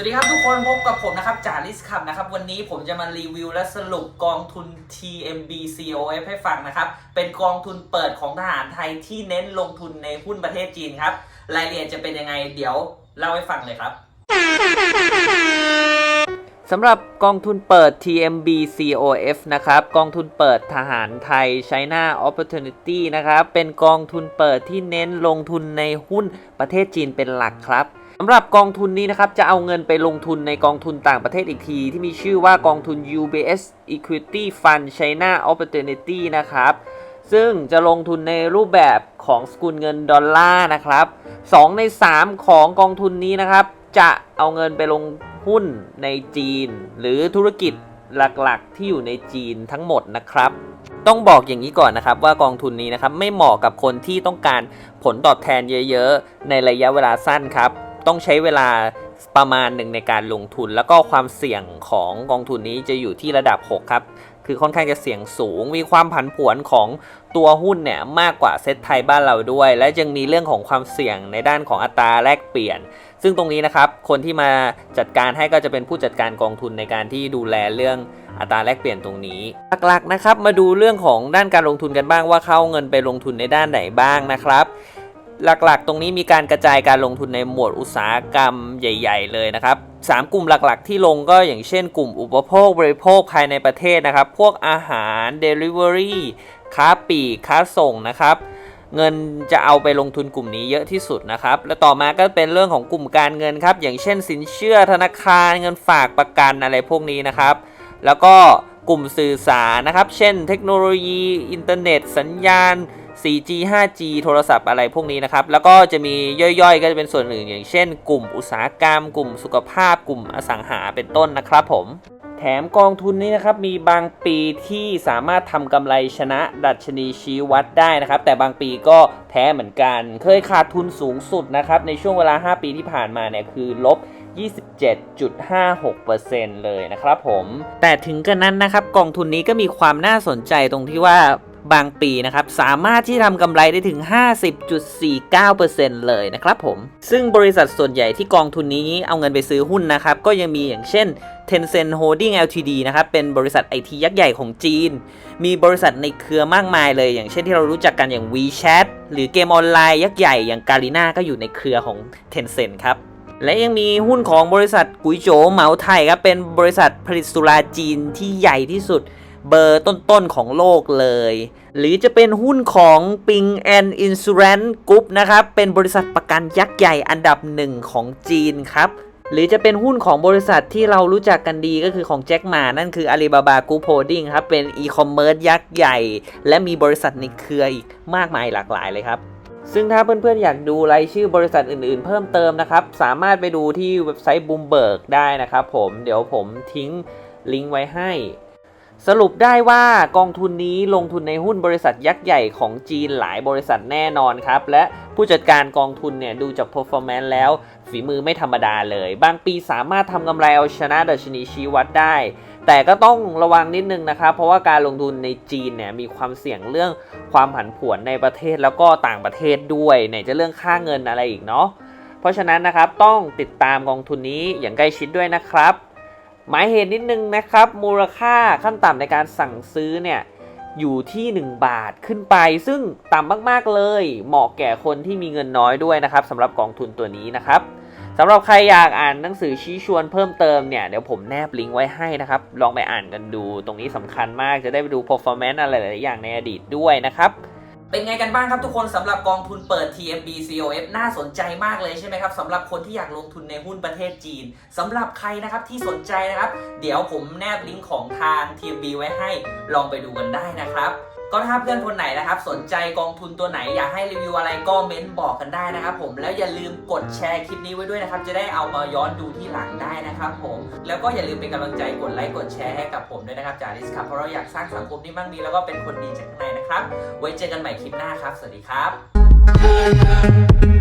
วัสดีครับทุกคนพบกับผมนะครับจาริสครับนะครับ วันนี้ผมจะมารีวิวและสรุปกองทุน TMB COF ให้ฟังนะครับ เป็นกองทุนเปิดของทหารไทยที่เน้นลงทุนในหุ้นประเทศจีนครับ รายละเอียดจะเป็นยังไง เดี๋ยวเล่าให้ฟังเลยครับสำหรับกองทุนเปิด TMB COF นะครับ กองทุนเปิดทหารไทย China Opportunity นะครับ เป็นกองทุนเปิดที่เน้นลงทุนในหุ้นประเทศจีนเป็นหลักครับ สำหรับกองทุนนี้นะครับจะเอาเงินไปลงทุนในกองทุนต่างประเทศอีกที ที่มีชื่อว่ากองทุน UBS Equity Fund China Opportunity นะครับซึ่งจะลงทุนในรูปแบบของสกุลเงินดอลลาร์นะครับ 2 ใน 3 ของกองทุนนี้นะครับ จะเอาเงินไปลงหุ้นในจีน หรือธุรกิจหลักๆ ที่อยู่ในจีนทั้งหมดนะครับ ต้องบอกอย่างนี้ก่อนนะครับว่ากองทุนนี้นะครับไม่เหมาะกับคนที่ต้องการผลตอบแทนเยอะ ๆ ในระยะเวลาสั้นครับ ต้องใช้เวลาประมาณหนึ่งในการลงทุน แล้วก็ความเสี่ยงของกองทุนนี้จะอยู่ที่ระดับ 6 ครับ คือค่อนข้างจะเสี่ยงสูง มีความผันผวนของตัวหุ้นเนี่ยมากกว่าเซ็ตไทยบ้านเราด้วย และยังมีเรื่องของความเสี่ยงในด้านของอัตราแลกเปลี่ยน ซึ่งตรงนี้นะครับ คนที่มาจัดการให้ก็จะเป็นผู้จัดการกองทุนในการที่ดูแลเรื่องอัตราแลกเปลี่ยนตรงนี้ หลักๆนะครับ มาดูเรื่องของด้านการลงทุนกันบ้างว่าเข้าเงินไปลงทุนในด้านไหนบ้างนะครับ หลักๆ ตรงนี้มีการกระจายการลงทุนในหมวดอุตสาหกรรมใหญ่ ๆ เลยนะครับ3กลุ่มหลักๆ ที่ลงก็อย่างเช่นกลุ่มอุปโภคบริโภคภายในประเทศนะครับ พวกอาหาร Delivery ค้าปลีกค้าส่งนะครับ เงินจะเอาไปลงทุนกลุ่มนี้เยอะที่สุดนะครับ และต่อมาก็เป็นเรื่องของกลุ่มการเงินครับ อย่างเช่น สินเชื่อธนาคารเงินฝากประกันอะไรพวกนี้นะครับ แล้วก็กลุ่มสื่อสารนะครับ เช่น เทคโนโลยี อินเทอร์เน็ต สัญญาณ 4G 5G โทรศัพท์อะไรพวกนี้นะครับ แล้วก็จะมีย่อยๆ ก็จะเป็นส่วนอื่นอย่างเช่น กลุ่มอุตสาหกรรม กลุ่มสุขภาพ กลุ่มอสังหาเป็นต้นนะครับผม แถมกองทุนนี้นะครับ มีบางปีที่สามารถทำกำไรชนะดัชนีชี้วัดได้นะครับ แต่บางปีก็แพ้เหมือนกัน เคยขาดทุนสูงสุดนะครับ ในช่วงเวลา 5 ปีที่ผ่านมาเนี่ยคือลบ27.56%เลยนะครับผม แต่ถึงกระนั้นนะครับ กองทุนนี้ก็มีความน่าสนใจตรงที่ว่า บางปีนะครับ สามารถที่ทำกำไรได้ถึง 50.49%เลยนะครับผม ซึ่งบริษัทส่วนใหญ่ที่กองทุนนี้เอาเงินไปซื้อหุ้นนะครับ ก็ยังมีอย่างเช่น Tencent Holding Ltd นะครับ เป็นบริษัทไอทียักษ์ใหญ่ของจีน มีบริษัทในเครือมากมายเลย อย่างเช่นที่เรารู้จักกันอย่าง WeChat หรือเกมออนไลน์ยักษ์ใหญ่อย่าง Garena ก็อยู่ในเครือของ Tencent ครับและยังมีหุ้นของบริษัทกุยโจเหมาไทยครับเป็นบริษัทผลิตสุราจีนที่ใหญ่ที่สุด เบอร์ต้นๆของโลกเลย หรือจะเป็นหุ้นของปิงแอนอินซูแรน c ์กรุ๊ปนะครับ เป็นบริษัทประกันยักษ์ใหญ่อันดับหนึ่งของจีนครับหรือจะเป็นหุ้นของบริษัทที่เรารู้จักกันดีก็คือของแจ็คหมานั่นคือ Alibaba Group Holding ครับ เป็นอีคอมเมิร์ซยักษ์ใหญ่ และมีบริษัทในเครืออีกมากมายหลากหลายเลยครับ ซึ่งถ้าเพื่อนๆ อยากดูรายชื่อบริษัทอื่นๆ เพิ่มเติมนะครับ สามารถไปดูที่เว็บไซต์ Bloomberg ได้นะครับผมเดี๋ยวผมทิ้งลิงก์ไว้ให้ สรุปได้ว่ากองทุนนี้ลงทุนในหุ้นบริษัทยักษ์ใหญ่ของจีนหลายบริษัทแน่นอนครับ และผู้จัดการกองทุนเนี่ยดูจาก performance แล้ว ฝีมือไม่ธรรมดาเลย บางปีสามารถทำกำไรเอาชนะดัชนีชี้วัดได้ แต่ก็ต้องระวังนิดนึงนะครับ เพราะว่าการลงทุนในจีนเนี่ยมีความเสี่ยงเรื่องความผันผวนในประเทศแล้วก็ต่างประเทศด้วยไหนจะเรื่องค่าเงินอะไรอีกเนาะเพราะฉะนั้นนะครับต้องติดตามกองทุนนี้อย่างใกล้ชิดด้วยนะครับ หมายเหตุนิดนึงนะครับ มูลค่าขั้นต่ำในการสั่งซื้อเนี่ยอยู่ที่ 1 บาทขึ้นไป ซึ่งต่ำมากๆเลย เหมาะแก่คนที่มีเงินน้อยด้วยนะครับสำหรับกองทุนตัวนี้นะครับสำหรับใครอยากอ่านหนังสือชี้ชวนเพิ่มเติมเนี่ยเดี๋ยวผมแนบลิงก์ไว้ให้นะครับ ลองไปอ่านกันดูตรงนี้สำคัญมากจะได้ไปดู performance อะไรหลายอย่างในอดีตด้วยนะครับ เป็นไงกันบ้างครับทุกคนสำหรับกองทุนเปิด TMB COF น่าสนใจมากเลยใช่ไหมครับสำหรับคนที่อยากลงทุนในหุ้นประเทศจีนสำหรับใครนะครับที่สนใจนะครับ เดี๋ยวผมแนบลิงก์ของทาง TMB ไว้ให้ลองไปดูกันได้นะครับ ก็ถ้าเพื่อนคนไหนนะครับสนใจกองทุนตัวไหนอยากให้รีวิวอะไรก็เม้นบอกกันได้นะครับผมแล้วอย่าลืมกดแชร์คลิปนี้ไว้ด้วยนะครับจะได้เอามาย้อนดูที่หลังได้นะครับผมแล้วก็อย่าลืมเป็นกำลังใจกดไลค์กดแชร์ให้กับผมด้วยนะครับจาริสครับเพราะเราอยากสร้างสังคมที่มั่งมีแล้วก็เป็นคนดีจากข้างในนะครับ ไว้เจอกันใหม่คลิปหน้าครับ สวัสดีครับ